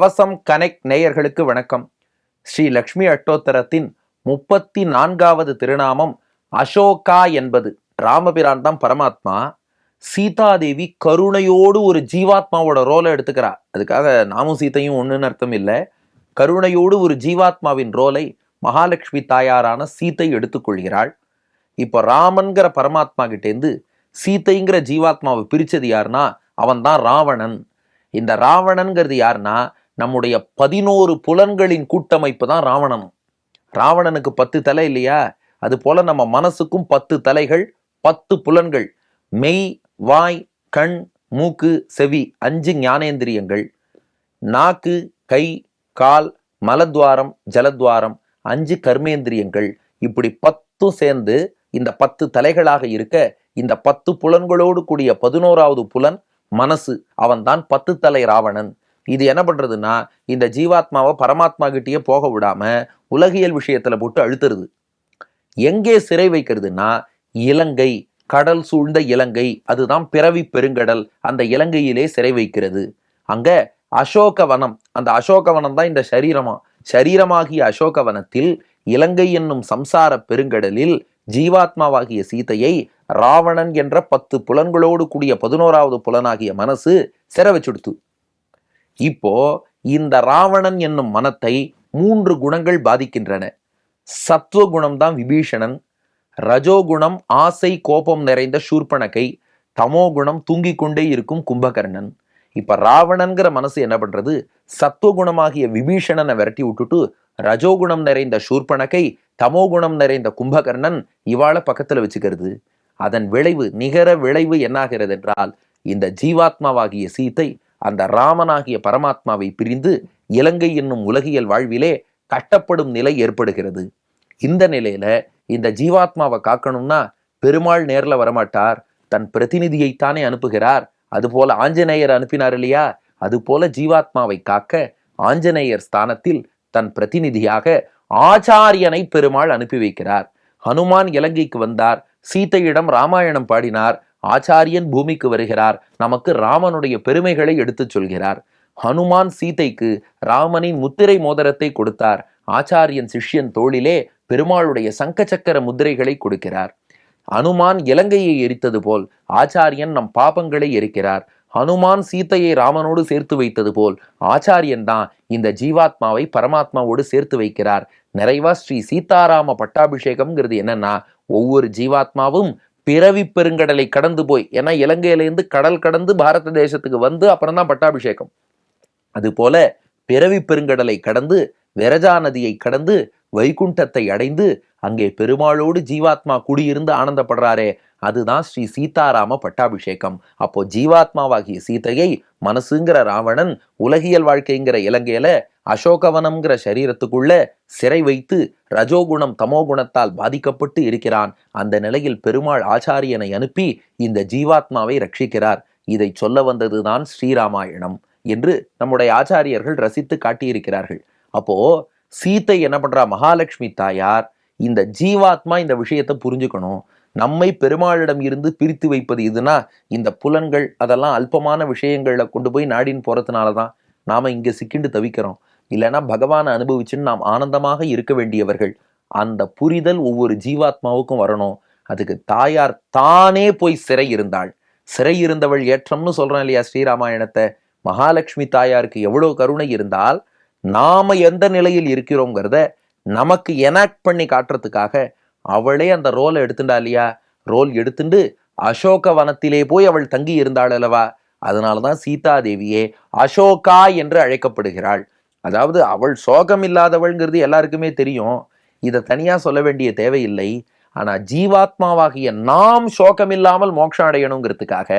கவசம் கனெக்ட் நேயர்களுக்கு வணக்கம். ஸ்ரீ லக்ஷ்மி அட்டோத்தரத்தின் முப்பத்தி நான்காவது திருநாமம் அசோகா என்பது. ராமபிரான் தான் பரமாத்மா. சீதாதேவி கருணையோடு ஒரு ஜீவாத்மாவோட ரோலை எடுத்துக்கிறா. அதுக்காக நாமும் சீத்தையும் ஒன்றுன்னு அர்த்தம் இல்லை. கருணையோடு ஒரு ஜீவாத்மாவின் ரோலை மகாலட்சுமி தாயாரான சீத்தை எடுத்துக்கொள்கிறாள். இப்போ ராமன்கிற பரமாத்மா கிட்டேருந்து சீத்தைங்கிற ஜீவாத்மாவை பிரித்தது யாருன்னா அவன் தான் ராவணன். இந்த ராவணன்கிறது யாருன்னா நம்முடைய பதினோரு புலன்களின் கூட்டமைப்பு தான் ராவணன். ராவணனுக்கு பத்து தலை இல்லையா? அது போல நம்ம மனசுக்கும் பத்து தலைகள் பத்து புலன்கள். மெய் வாய் கண் மூக்கு செவி அஞ்சு ஞானேந்திரியங்கள். நாக்கு கை கால் மலத்வாரம் ஜலத்வாரம் அஞ்சு கர்மேந்திரியங்கள். இப்படி பத்தும் சேர்ந்து இந்த பத்து தலைகளாக இருக்க இந்த பத்து புலன்களோடு கூடிய பதினோராவது புலன் மனசு. அவன்தான் பத்து தலை ராவணன். இது என்ன பண்ணுறதுன்னா இந்த ஜீவாத்மாவை பரமாத்மா கிட்டேயே போக விடாமல் உலகியல் விஷயத்தில் போட்டு அழுத்துறது. எங்கே சிறை வைக்கிறதுனா இலங்கை கடல் சூழ்ந்த இலங்கை அதுதான் பிறவி பெருங்கடல் அந்த இலங்கையிலே சிறை வைக்கிறது. அங்கே அசோகவனம் அந்த அசோகவனம் தான் இந்த சரீரமா சரீரமாகிய அசோகவனத்தில் இலங்கை என்னும் சம்சார பெருங்கடலில் ஜீவாத்மாவாகிய சீதையை ராவணன் என்ற பத்து புலன்களோடு கூடிய பதினோராவது புலனாகிய மனசு சிறை வச்சுடுத்து. இப்போ இந்த ராவணன் என்னும் மனத்தை மூன்று குணங்கள் பாதிக்கின்றன. சத்துவகுணம் தான் விபீஷணன் ரஜோகுணம் ஆசை கோபம் நிறைந்த சூர்பனகை தமோகுணம் தூங்கிக் கொண்டே இருக்கும் கும்பகர்ணன். இப்ப ராவணன்கிற மனசு என்ன பண்றது? சத்துவகுணமாகிய விபீஷணனை விரட்டி விட்டுட்டு ரஜோகுணம் நிறைந்த சூர்பனகை தமோகுணம் நிறைந்த கும்பகர்ணன் இவாளை பக்கத்துல வச்சுக்கிறது. அதன் விளைவு நிகர விளைவு என்னாகிறது என்றால் இந்த ஜீவாத்மாவாகிய சீத்தை அந்த ராமனாகிய பரமாத்மாவை பிரிந்து இலங்கை என்னும் உலகியல் வாழ்விலே கட்டப்படும் நிலை ஏற்படுகிறது. இந்த நிலையில இந்த ஜீவாத்மாவை காக்கணும்னா பெருமாள் நேரில் வரமாட்டார். தன் பிரதிநிதியைத்தானே அனுப்புகிறார். அதுபோல ஆஞ்சநேயர் அனுப்பினார் இல்லையா? அதுபோல ஜீவாத்மாவை காக்க ஆஞ்சநேயர் ஸ்தானத்தில் தன் பிரதிநிதியாக ஆச்சாரியனை பெருமாள் அனுப்பி வைக்கிறார். ஹனுமான் இலங்கைக்கு வந்தார். சீதையிடம் ராமாயணம் பாடினார். ஆச்சாரியன் பூமிக்கு வருகிறார். நமக்கு ராமனுடைய பெருமைகளை எடுத்துச் சொல்கிறார். ஹனுமான் சீதைக்கு ராமனின் முத்திரை மோதிரத்தை கொடுத்தார். ஆச்சாரியன் சிஷ்யன் தோளிலே பெருமாளுடைய சங்க சக்கர முத்திரைகளை கொடுக்கிறார். அனுமான் இலங்கையை எரித்தது போல் ஆச்சாரியன் நம் பாபங்களை எரிக்கிறார். ஹனுமான் சீத்தையை ராமனோடு சேர்த்து வைத்தது போல் ஆச்சாரியன் தான் இந்த ஜீவாத்மாவை பரமாத்மாவோடு சேர்த்து வைக்கிறார். நிறைவா ஸ்ரீ சீதாராம பட்டாபிஷேகம்ங்கிறது என்னன்னா ஒவ்வொரு ஜீவாத்மாவும் பிறவி பெருங்கடலை கடந்து போய் ஏன்னா இலங்கையிலேருந்து கடல் கடந்து பாரத தேசத்துக்கு வந்து அப்புறம் தான் பட்டாபிஷேகம். அதுபோல பிறவி பெருங்கடலை கடந்து விரஜா நதியை கடந்து வைகுண்டத்தை அடைந்து அங்கே பெருமாளோடு ஜீவாத்மா குடியிருந்து ஆனந்தப்படுறாரே. அதுதான் ஸ்ரீ சீதாராம பட்டாபிஷேகம். அப்போ ஜீவாத்மாவாகிய சீதையை மனசுங்கிற ராவணன் உலகியல் வாழ்க்கைங்கிற இலங்கையில அசோகவனம்ங்கிற சரீரத்துக்குள்ள சிறை வைத்து ரஜோகுணம் தமோகுணத்தால் பாதிக்கப்பட்டு இருக்கிறான். அந்த நிலையில் பெருமாள் ஆச்சாரியனை அனுப்பி இந்த ஜீவாத்மாவை ரட்சிக்கிறார். இதை சொல்ல வந்ததுதான் ஸ்ரீராமாயணம் என்று நம்முடைய ஆச்சாரியர்கள் ரசித்து காட்டியிருக்கிறார்கள். அப்போ சீத்தை என்ன பண்றா? மகாலட்சுமி தாயார் இந்த ஜீவாத்மா இந்த விஷயத்தை புரிஞ்சுக்கணும். நம்மை பெருமாளிடம் இருந்து பிரித்து வைப்பது இதுனா இந்த புலன்கள் அதெல்லாம் அல்பமான விஷயங்களில் கொண்டு போய் நாடின்னு போகிறதுனால தான் நாம் இங்கே சிக்கிண்டு தவிக்கிறோம். இல்லைன்னா பகவானை அனுபவிச்சுன்னு நாம் ஆனந்தமாக இருக்க வேண்டியவர்கள். அந்த புரிதல் ஒவ்வொரு ஜீவாத்மாவுக்கும் வரணும். அதுக்கு தாயார் தானே போய் சிறை இருந்தாள். சிறை இருந்தவள் ஏற்றம்னு சொல்கிறேன் இல்லையா ஸ்ரீராமாயணத்தை? மகாலட்சுமி தாயாருக்கு எவ்வளோ கருணை இருந்தால் நாம் எந்த நிலையில் இருக்கிறோங்கிறத நமக்கு எனாக்ட் பண்ணி காட்டுறதுக்காக அவளே அந்த ரோலை எடுத்துட்டா இல்லையா? ரோல் எடுத்துண்டு அசோக வனத்திலே போய் அவள் தங்கி இருந்தாள் அல்லவா? அதனாலதான் சீதாதேவியே அசோகா என்று அழைக்கப்படுகிறாள். அதாவது அவள் சோகம் இல்லாதவள்ங்கிறது எல்லாருக்குமே தெரியும். இதை தனியா சொல்ல வேண்டிய தேவையில்லை. ஆனா ஜீவாத்மாவாகிய நாம் சோகம் இல்லாமல் மோட்சம் அடையணுங்கிறதுக்காக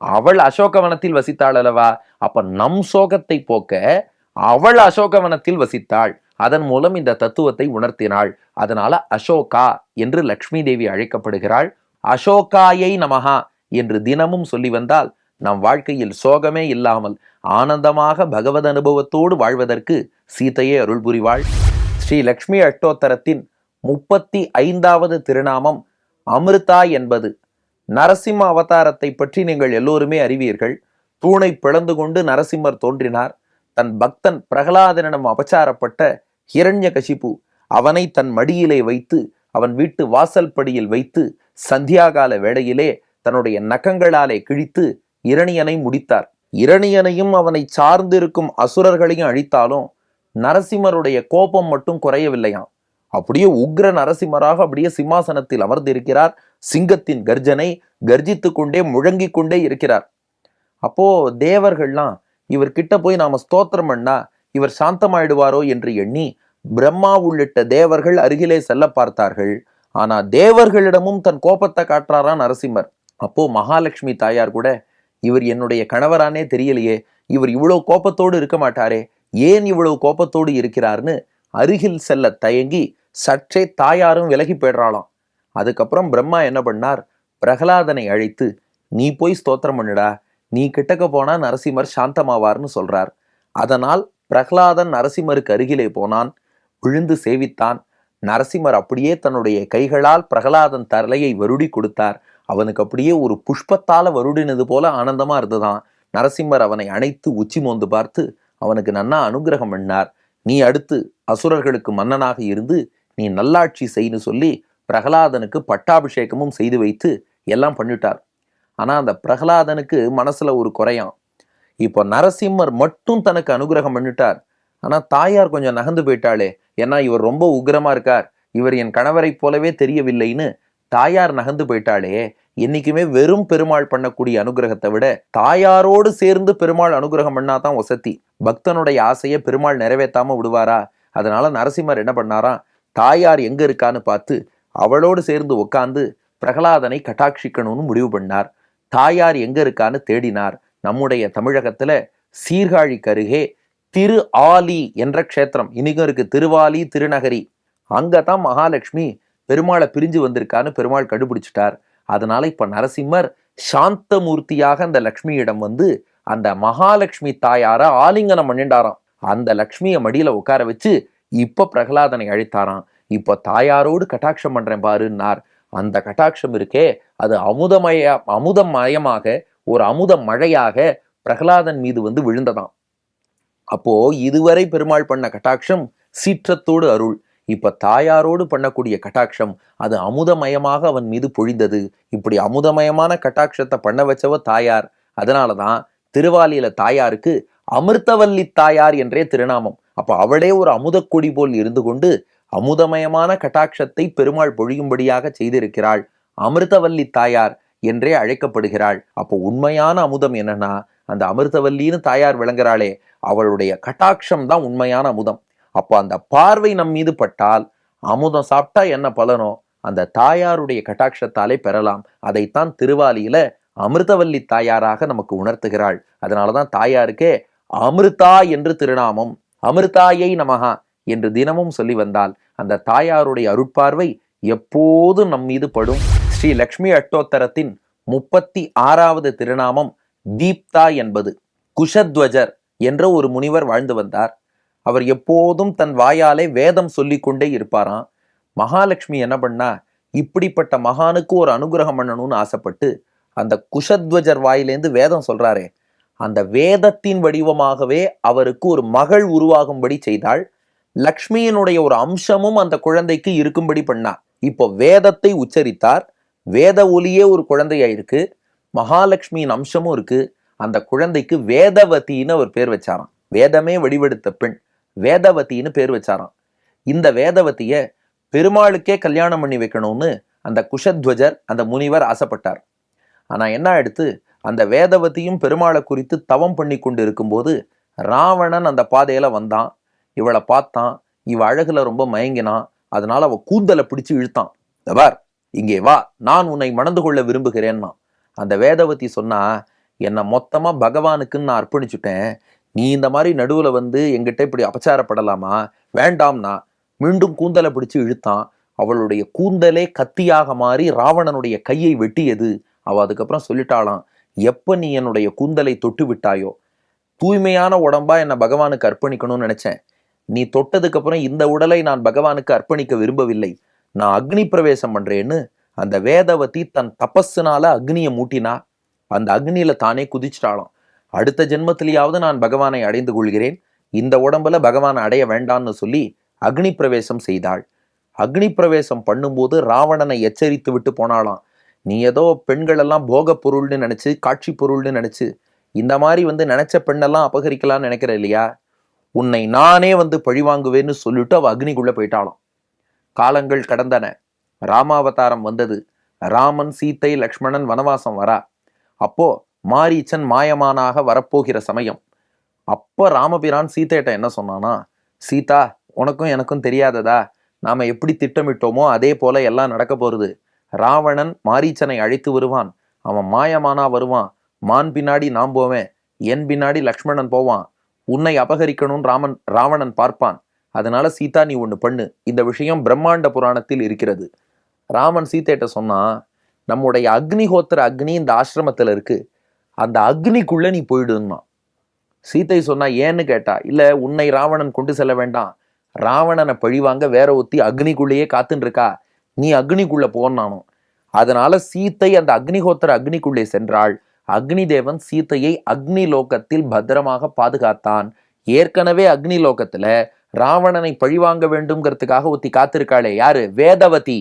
அவள் அசோகவனத்தில் வசித்தாள் அல்லவா? அப்ப நம் சோகத்தை போக்க அவள் அசோகவனத்தில் வசித்தாள். அதன் மூலம் இந்த தத்துவத்தை உணர்த்தினாள். அதனால அசோகா என்று லக்ஷ்மி தேவி அழைக்கப்படுகிறாள். அசோகாயை நமகா என்று தினமும் சொல்லி வந்தால் நம் வாழ்க்கையில் சோகமே இல்லாமல் ஆனந்தமாக பகவத் அனுபவத்தோடு வாழ்வதற்கு சீதையே அருள் புரிவாள். ஸ்ரீ லக்ஷ்மி அஷ்டோத்தரத்தின் முப்பத்தி ஐந்தாவது திருநாமம் அமிர்தா என்பது. நரசிம்ம அவதாரத்தை பற்றி நீங்கள் எல்லோருமே அறிவீர்கள். தூணை பிளந்து கொண்டு நரசிம்மர் தோன்றினார். தன் பக்தன் பிரகலாதனிடம் அபச்சாரப்பட்ட ஹிரண்யகசிபு அவனை தன் மடியிலே வைத்து அவன் வீட்டு வாசல் படியில் வைத்து சந்தியாகால வேளையிலே தன்னுடைய நகங்களாலே கிழித்து இரணியனை முடித்தார். இரணியனையும் அவனை சார்ந்திருக்கும் அசுரர்களையும் அழித்தாலும் நரசிம்மருடைய கோபம் மட்டும் குறையவில்லையாம். அப்படியே உக்ர நரசிம்மராக அப்படியே சிம்மாசனத்தில் அமர்ந்திருக்கிறார். சிங்கத்தின் கர்ஜனை கர்ஜித்து கொண்டே முழங்கிக் கொண்டே இருக்கிறார். அப்போ தேவர்கள்லாம் இவர்கிட்ட போய் நாம ஸ்தோத்திரம் பண்ணா இவர் சாந்தமாயிடுவாரோ என்று எண்ணி பிரம்மா உள்ளிட்ட தேவர்கள் அருகிலே செல்ல பார்த்தார்கள். ஆனா தேவர்களிடமும் தன் கோபத்தை காட்டுறாரா நரசிம்மர். அப்போ மகாலட்சுமி தாயார் கூட இவர் என்னுடைய கணவரானே தெரியலையே இவர் இவ்வளவு கோபத்தோடு இருக்க மாட்டாரே ஏன் இவ்வளவு கோபத்தோடு இருக்கிறார்னு அருகில் செல்ல தயங்கி சற்றே தாயாரும் விலகி போயிடுறாளாம். அதுக்கப்புறம் பிரம்மா என்ன பண்ணார் பிரகலாதனை அழைத்து நீ போய் ஸ்தோத்திரம் பண்ணுடா நீ கிட்டக்க போனா நரசிம்மர் சாந்தமாவார்னு சொல்றார். அதனால் பிரகலாதன் நரசிம்மருக்கு அருகிலே போனான். விழுந்து சேவித்தான். நரசிம்மர் அப்படியே தன்னுடைய கைகளால் பிரகலாதன் தலையை வருடி கொடுத்தார். அவனுக்கு அப்படியே ஒரு புஷ்பத்தால வருடினது போல ஆனந்தமா இருந்ததான் நரசிம்மர் அவனை அணைத்து உச்சி மோந்து பார்த்து அவனுக்கு நன்னா அனுகிரகம் பண்ணார். நீ அடுத்து அசுரர்களுக்கு மன்னனாக இருந்து நீ நல்லாட்சி செய்னு சொல்லி பிரகலாதனுக்கு பட்டாபிஷேகமும் செய்து வைத்து எல்லாம் பண்ணிட்டார். ஆனா அந்த பிரகலாதனுக்கு மனசுல ஒரு குறையாம். இப்போ நரசிம்மர் மட்டும் தனக்கு அனுகிரகம் பண்ணிட்டார். ஆனால் தாயார் கொஞ்சம் நகர்ந்து போயிட்டாளே. ஏன்னா இவர் ரொம்ப உக்கிரமா இருக்கார். இவர் என் கணவரைப் போலவே தெரியவில்லைன்னு தாயார் நகர்ந்து போயிட்டாளே. என்னைக்குமே வெறும் பெருமாள் பண்ணக்கூடிய அனுகிரகத்தை விட தாயாரோடு சேர்ந்து பெருமாள் அனுகிரகம் பண்ணாதான் வசதி. பக்தனுடைய ஆசையை பெருமாள் நிறைவேத்தாம விடுவாரா? அதனால நரசிம்மர் என்ன பண்ணாராம்? தாயார் எங்க இருக்கான்னு பார்த்து அவளோடு சேர்ந்து உட்காந்து பிரகலாதனை கட்டாட்சிக்கணும்னு முடிவு பண்ணார். தாயார் எங்க இருக்கான்னு தேடினார். நம்முடைய தமிழகத்துல சீர்காழிக்கு அருகே திரு ஆலி என்ற க்ஷேத்திரம். இன்னைக்கும் இருக்கு திருவாலி திருநகரி. அங்கதான் மகாலட்சுமி பெருமாளை பிரிஞ்சு வந்திருக்கான்னு பெருமாள் கண்டுபிடிச்சிட்டார். அதனால இப்ப நரசிம்மர் சாந்தமூர்த்தியாக அந்த லக்ஷ்மியிடம் வந்து அந்த மகாலட்சுமி தாயார ஆலிங்கனம் பண்ணிண்டாராம். அந்த லக்ஷ்மியை மடியில உட்கார வச்சு இப்ப பிரகலாதனை அழைத்தாராம். இப்ப தாயாரோடு கட்டாட்சம் பண்றேன் பாருன்னார். அந்த கட்டாட்சம் இருக்கே அது அமுதமய அமுதமயமாக ஒரு அமுத மழையாக பிரகலாதன் மீது வந்து விழுந்ததாம். அப்போ இதுவரை பெருமாள் பண்ண கட்டாட்சம் சீற்றத்தோடு அருள். இப்ப தாயாரோடு பண்ணக்கூடிய கட்டாட்சம் அது அமுதமயமாக அவன் மீது பொழிந்தது. இப்படி அமுதமயமான கட்டாட்சத்தை பண்ண வச்சவ தாயார். அதனாலதான் திருவாலியில தாயாருக்கு அமிர்தவல்லி தாயார் என்றே திருநாமம். அப்ப அவளே ஒரு அமுதக்கொடி போல் இருந்து கொண்டு அமுதமயமான கட்டாட்சத்தை பெருமாள் பொழியும்படியாக செய்திருக்கிறாள். அமிர்தவல்லி தாயார். என்றே அழைக்கப்படுகிறாள். அப்போ உண்மையான அமுதம் என்னன்னா அந்த அமிர்தவல்லின்னு தாயார் விளங்குறாளே அவளுடைய கட்டாட்சம் தான் உண்மையான அமுதம். அப்போ அந்த பார்வை நம் மீது பட்டால் அமுதம் சாப்பிட்டா என்ன பலனோ அந்த தாயாருடைய கட்டாட்சத்தாலே பெறலாம். அதைத்தான் திருவாலியில அமிர்தவல்லி தாயாராக நமக்கு உணர்த்துகிறாள். அதனாலதான் தாயாருக்கே அமிர்தா என்று திருநாமம் அமிர்தாயை நமகா என்று தினமும் சொல்லி வந்தால் அந்த தாயாருடைய அருட்பார்வை எப்போதும் நம் மீது படும். ஸ்ரீ லக்ஷ்மி அட்டோத்தரத்தின் முப்பத்தி ஆறாவது திருநாமம் தீப்தா என்பது குஷத்வஜர் என்ற ஒரு முனிவர் வாழ்ந்து வந்தார். அவர் எப்போதும் தன் வாயாலே வேதம் சொல்லிக்கொண்டே இருப்பாராம். மகாலட்சுமி என்ன பண்ணா இப்படிப்பட்ட மகானுக்கு ஒரு அனுகிரகம் பண்ணணும்னு ஆசைப்பட்டு அந்த குஷத்வஜர் வாயிலேந்து வேதம் சொல்றாரே அந்த வேதத்தின் வடிவமாகவே அவருக்கு ஒரு மகள் உருவாகும்படி செய்தாள். லக்ஷ்மியினுடைய ஒரு அம்சமும் அந்த குழந்தைக்கு இருக்கும்படி பண்ணா இப்போ வேதத்தை உச்சரித்தார். வேத ஒலியே ஒரு குழந்தையா இருக்கு. மகாலட்சுமியின் அம்சமும் இருக்கு. அந்த குழந்தைக்கு வேதவதின்னு அவர் பேர் வச்சாராம். வேதமே வடிவெடுத்த பெண். வேதவதின்னு பேர் வச்சாராம். இந்த வேதவதிய பெருமாளுக்கே கல்யாணம் பண்ணி வைக்கணும்னு அந்த குஷத்வஜர் அந்த முனிவர் ஆசைப்பட்டார். ஆனா என்ன எடுத்து அந்த வேதவதியும் பெருமாளை குறித்து தவம் பண்ணி கொண்டு இருக்கும்போது ராவணன் அந்த பாதையில வந்தான். இவளை பார்த்தான். இவ அழகுல ரொம்ப மயங்கினான். அதனால அவ கூந்தலை பிடிச்சு இழுத்தான். தபார் இங்கே வா நான் உன்னை மணந்து கொள்ள விரும்புகிறேன்னா அந்த வேதவதி சொன்னா என்னை மொத்தமாக பகவானுக்குன்னு நான் அர்ப்பணிச்சுட்டேன். நீ இந்த மாதிரி நடுவில் வந்து எங்கிட்ட இப்படி அபச்சாரப்படலாமா? வேண்டாம்னா மீண்டும் கூந்தலை பிடிச்சு இழுத்தான். அவளுடைய கூந்தலே கத்தியாக மாறி ராவணனுடைய கையை வெட்டியது. அவள் அதுக்கப்புறம் சொல்லிட்டாளாம் எப்போ நீ என்னுடைய கூந்தலை தொட்டு விட்டாயோ? தூய்மையான உடம்பா என்னை பகவானுக்கு அர்ப்பணிக்கணும்னு நினச்சேன். நீ தொட்டதுக்கு அப்புறம் இந்த உடலை நான் பகவானுக்கு அர்ப்பணிக்க விரும்பவில்லை. நான் அக்னி பிரவேசம் பண்ணுறேன்னு அந்த வேதவதி தன் தபஸுனால அக்னியை மூட்டினா அந்த அக்னியில தானே குதிச்சிட்டாலும் அடுத்த ஜென்மத்திலேயாவது நான் பகவானை அடைந்து கொள்கிறேன். இந்த உடம்புல பகவான் அடைய வேண்டான்னு சொல்லி அக்னி பிரவேசம் செய்தாள். அக்னி பிரவேசம் பண்ணும்போது ராவணனை எச்சரித்து விட்டு போனாலாம் நீ ஏதோ பெண்களெல்லாம் போக பொருள்னு நினச்சி காட்சி பொருள்னு நினச்சி இந்த மாதிரி வந்து நினச்ச பெண்ணெல்லாம் அபகரிக்கலாம்னு நினைக்கிற இல்லையா? உன்னை நானே வந்து பழிவாங்குவேன்னு சொல்லிட்டு அவள் அக்னிக்குள்ளே போயிட்டாளாம். காலங்கள் கடந்தன. ராமாவதாரம் வந்தது. ராமன் சீத்தை லக்ஷ்மணன் வனவாசம் வரா. அப்போ மாரீச்சன் மாயமானாக வரப்போகிற சமயம். அப்போ ராமபிரான் சீத்தையிட்ட என்ன சொன்னானா சீதா உனக்கும் எனக்கும் தெரியாததா? நாம் எப்படி திட்டமிட்டோமோ அதே போல எல்லாம் நடக்க போகிறது ராவணன் மாரீச்சனை அழைத்து வருவான். அவன் மாயமானா வருவான். மான் பின்னாடி நான் போவேன். என் பின்னாடி லக்ஷ்மணன் போவான். உன்னை அபகரிக்கணும்னு ராமன் ராவணன் பார்ப்பான். அதனால சீதா நீ ஒன்று பண்ணு. இந்த விஷயம் பிரம்மாண்ட புராணத்தில் இருக்கிறது. ராமன் சீத்தையிட்ட சொன்னா நம்முடைய அக்னிஹோத்திர அக்னி இந்த ஆசிரமத்தில் இருக்கு. அந்த அக்னிக்குள்ளே நீ போயிடுன்னா சீத்தை சொன்னா ஏன்னு கேட்டா இல்லை உன்னை ராவணன் கொண்டு செல்ல வேண்டாம். ராவணனை பழிவாங்க வேற ஒத்தி அக்னிக்குள்ளேயே காத்துன்ருக்கா நீ அக்னிக்குள்ள போனானோ அதனால சீத்தை அந்த அக்னிஹோத்திர அக்னிக்குள்ளே சென்றாள். அக்னி தேவன் சீத்தையை அக்னி லோகத்தில் பத்திரமாக பாதுகாத்தான். ஏற்கனவே அக்னி லோகத்துல ராவணனை பழிவாங்க வேண்டும்ங்கிறதுக்காக ஒத்தி காத்திருக்காளே. யாரு? வேதவதி.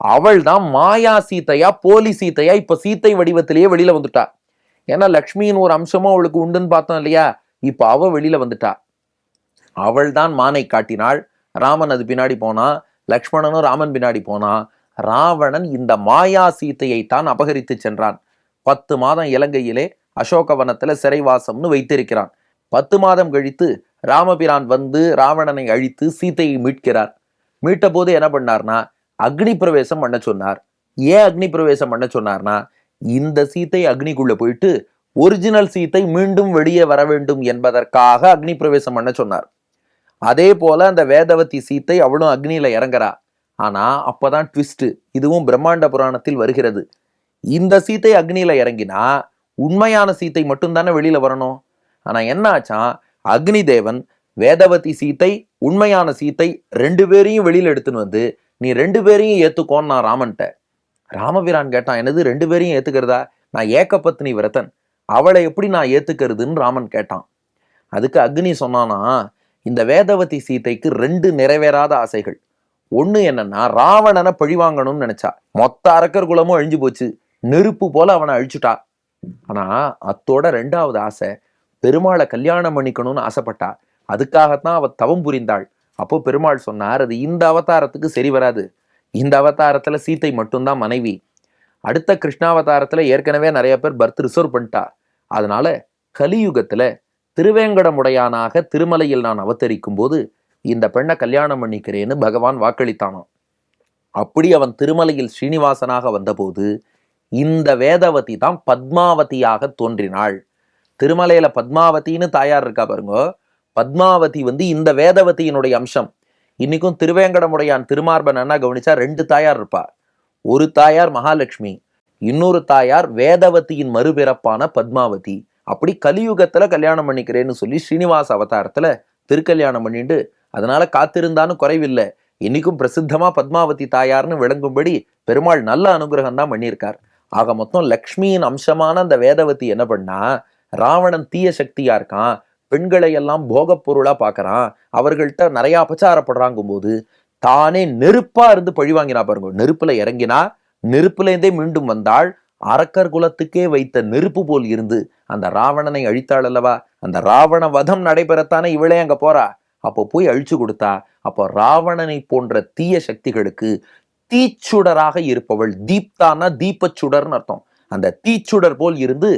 அவள் தான் மாயா சீத்தையா போலி சீத்தையா இப்ப சீத்தை வடிவத்திலேயே வெளியில வந்துட்டா. ஏன்னா லக்ஷ்மியின் ஒரு அம்சமும் அவளுக்கு உண்டுன்னு பார்த்தோம் இல்லையா? இப்ப அவ வெளியில வந்துட்டா. அவள் தான் மானை காட்டினாள். ராமன் அது பின்னாடி போனா லக்ஷ்மணனும் ராமன் பின்னாடி போனா ராவணன் இந்த மாயா சீத்தையை தான் அபகரித்து சென்றான். பத்து மாதம் இலங்கையிலே அசோகவனத்துல சிறைவாசம்னு வைத்திருக்கிறான். பத்து மாதம் கழித்து ராமபிரான் வந்து ராவணனை அழித்து சீத்தையை மீட்கிறார். மீட்ட போது என்ன பண்ணார்னா அக்னி பிரவேசம் பண்ண சொன்னார். ஏன் அக்னி பிரவேசம் பண்ண சொன்னார்னா இந்த சீத்தை அக்னிக்குள்ள போயிட்டு ஒரிஜினல் சீத்தை மீண்டும் வெளியே வர வேண்டும் என்பதற்காக அக்னி பிரவேசம் பண்ண சொன்னார். அதே போல அந்த வேதவதி சீத்தை அவளும் அக்னியில இறங்குறா. ஆனா அப்பதான் ட்விஸ்ட் இதுவும் பிரம்மாண்ட புராணத்தில் வருகிறது. இந்த சீத்தை அக்னியில இறங்கினா உண்மையான சீத்தை மட்டும்தானே வெளியில வரணும். ஆனா என்ன ஆச்சான் அக்னி தேவன் வேதவதி சீத்தை உண்மையான சீத்தை ரெண்டு பேரையும் வெளியில் எடுத்துன்னு வந்து நீ ரெண்டு பேரையும் ஏத்துக்கோன்னு நான் ராமன்ட்ட. ராமபிரான் கேட்டான் என்னது ரெண்டு பேரையும் ஏத்துக்கிறதா? நான் ஏகபத்னி விரதன். அவளை எப்படி நான் ஏத்துக்கிறதுன்னு ராமன் கேட்டான். அதுக்கு அக்னி சொன்னானா இந்த வேதவதி சீதைக்கு ரெண்டு நிறைவேறாத ஆசைகள். ஒன்று என்னன்னா ராவணனை பழிவாங்கணும்னு நினைச்சா. மொத்த அரக்கர் குலமும் அழிஞ்சு போச்சு. நெருப்பு போல அவனை அழிச்சுட்டா. ஆனா அத்தோட ரெண்டாவது ஆசை பெருமாளை கல்யாணம் பண்ணிக்கணும்னு ஆசைப்பட்டா அதுக்காகத்தான் அவள் தவம் புரிந்தாள். அப்போ பெருமாள் சொன்னார் அது இந்த அவதாரத்துக்கு சரி வராது. இந்த அவதாரத்தில் சீத்தை மட்டும்தான் மனைவி. அடுத்த கிருஷ்ணாவதாரத்தில் ஏற்கனவே நிறைய பேர் பர்த் ரிசர்வ் பண்ணிட்டா. அதனால கலியுகத்தில் திருவேங்கடமுடையானாக திருமலையில் நான் அவதரிக்கும் போது இந்த பெண்ணை கல்யாணம் பண்ணிக்கிறேன்னு பகவான் வாக்களித்தானான் அப்படி அவன் திருமலையில் ஸ்ரீனிவாசனாக வந்தபோது இந்த வேதவதி தான் பத்மாவதியாக தோன்றினாள். திருமலையில பத்மாவதின்னு தாயார் இருக்கா பாருங்க. பத்மாவதி வந்து இந்த வேதவதியினுடைய அம்சம். இன்னைக்கும் திருவேங்கடமுடையான் திருமார்பன் என்ன கவனிச்சா ரெண்டு தாயார் இருப்பா. ஒரு தாயார் மகாலட்சுமி இன்னொரு தாயார் வேதவதியின் மறுபிறப்பான பத்மாவதி. அப்படி கலியுகத்துல கல்யாணம் பண்ணிக்கிறேன்னு சொல்லி ஸ்ரீனிவாச அவதாரத்துல திருக்கல்யாணம் பண்ணிட்டு அதனால காத்திருந்தான்னு குறைவில்லை. இன்னைக்கும் பிரசித்தமா பத்மாவதி தாயார்னு விளங்கும்படி பெருமாள் நல்ல அனுகிரகம் தான் பண்ணியிருக்கார். ஆக மொத்தம் லக்ஷ்மியின் அம்சமான அந்த வேதவதி என்ன பண்ணா ராவணன் தீய சக்தியா இருக்கான் பெண்களை எல்லாம் போகப் பொருளா பார்க்கறான் அவர்கள்ட்ட நிறைய அபச்சாரப்படுறாங்கும் போது தானே நெருப்பா இருந்து பழி வாங்கினா பாருங்க நெருப்புல இறங்கினா நெருப்புலேருந்தே மீண்டும் வந்தாள் அரக்கர் குலத்துக்கே வைத்த நெருப்பு போல் இருந்து அந்த ராவணனை அழித்தாள் அல்லவா? அந்த ராவண வதம் நடைபெறத்தானே இவளே அங்க போறா? அப்போ போய் அழிச்சு கொடுத்தா அப்போ ராவணனை போன்ற தீய சக்திகளுக்கு தீச்சுடராக இருப்பவள் தீப்தானா தீபச்சுடர்னு அர்த்தம். அந்த தீச்சுடர் போல் இருந்து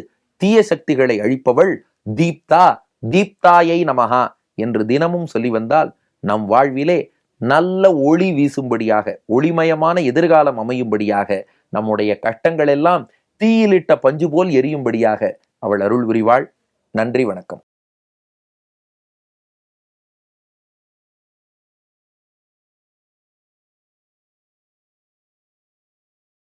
தீய சக்திகளை அழிப்பவள் தீப்தா தீப்தாயை நமகா என்று தினமும் சொல்லி வந்தால் நம் வாழ்விலே நல்ல ஒளி வீசும்படியாக ஒளிமயமான எதிர்காலம் அமையும்படியாக நம்முடைய கஷ்டங்கள் எல்லாம் தீயிலிட்ட பஞ்சு போல் எரியும்படியாக அவள் அருள் புரிவாள். நன்றி வணக்கம்.